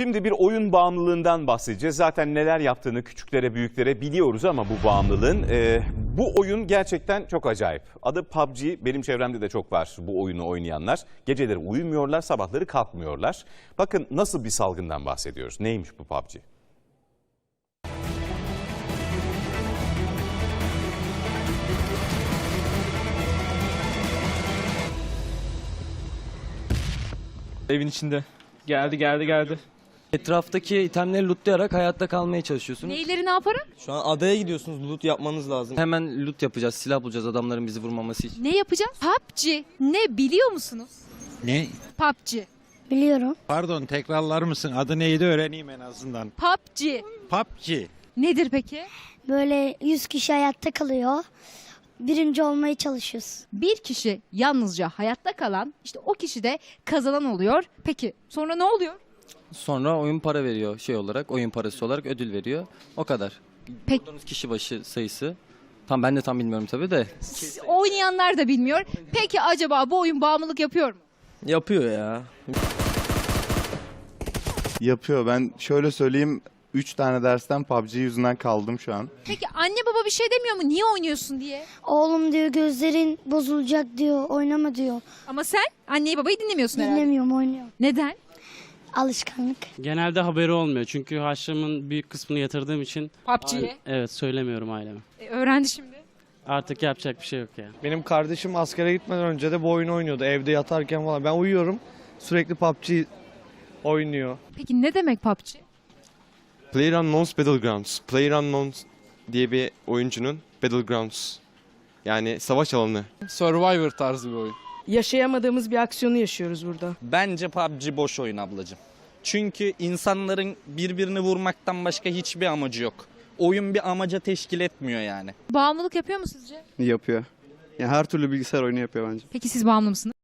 Şimdi bir oyun bağımlılığından bahsedeceğiz. Zaten neler yaptığını küçüklere büyüklere biliyoruz ama bu bağımlılığın e, bu oyun gerçekten çok acayip. Adı PUBG. Benim çevremde de çok var bu oyunu oynayanlar. Geceleri uyumuyorlar, sabahları kalkmıyorlar. Bakın nasıl bir salgından bahsediyoruz. Neymiş bu PUBG? Evin içinde. Geldi geldi geldi. Etraftaki itemleri lootlayarak hayatta kalmaya çalışıyorsunuz. Neyleri ne yaparak? Şu an adaya gidiyorsunuz. Loot yapmanız lazım. Hemen loot yapacağız, silah bulacağız adamların bizi vurmaması için. Ne yapacağız? PUBG. Ne biliyor musunuz? Ne? PUBG. Biliyorum. Pardon tekrarlar mısın? Adı neydi öğreneyim en azından. PUBG. PUBG. Nedir peki? Böyle 100 kişi hayatta kalıyor. Birinci olmaya çalışıyoruz. Bir kişi yalnızca hayatta kalan, işte o kişi de kazanan oluyor. Peki sonra ne oluyor? Sonra oyun para veriyor şey olarak, oyun parası olarak ödül veriyor. O kadar. Peki. Vurduğunuz kişi başı sayısı. Tam ben de tam bilmiyorum tabii de. Oynayanlar da bilmiyor. Peki acaba bu oyun bağımlılık yapıyor mu? Yapıyor ya. Yapıyor. Ben şöyle söyleyeyim 3 tane dersten PUBG yüzünden kaldım şu an. Peki anne baba bir şey demiyor mu? Niye oynuyorsun diye? Oğlum diyor gözlerin bozulacak diyor. Oynama diyor. Ama sen anneyi babayı dinlemiyorsun herhalde. Dinlemiyorum oynuyor. Neden? Alışkanlık. Genelde haberi olmuyor çünkü harçlığımın büyük kısmını yatırdığım için PUBG'ye. evet söylemiyorum aileme. E, öğrendi şimdi. Artık yapacak bir şey yok ya. Benim kardeşim askere gitmeden önce de bu oyunu oynuyordu. Evde yatarken falan. Ben uyuyorum. Sürekli PUBG oynuyor. Peki ne demek PUBG? PlayerUnknown's Battlegrounds. PlayerUnknown's diye bir oyuncunun Battlegrounds. Yani savaş alanı. Survivor tarzı bir oyun. Yaşayamadığımız bir aksiyonu yaşıyoruz burada. Bence PUBG boş oyun ablacığım. Çünkü insanların birbirini vurmaktan başka hiçbir amacı yok. Oyun bir amaca teşkil etmiyor yani. Bağımlılık yapıyor mu sizce? Yapıyor. Ya her türlü bilgisayar oyunu yapıyor bence. Peki siz bağımlı mısınız?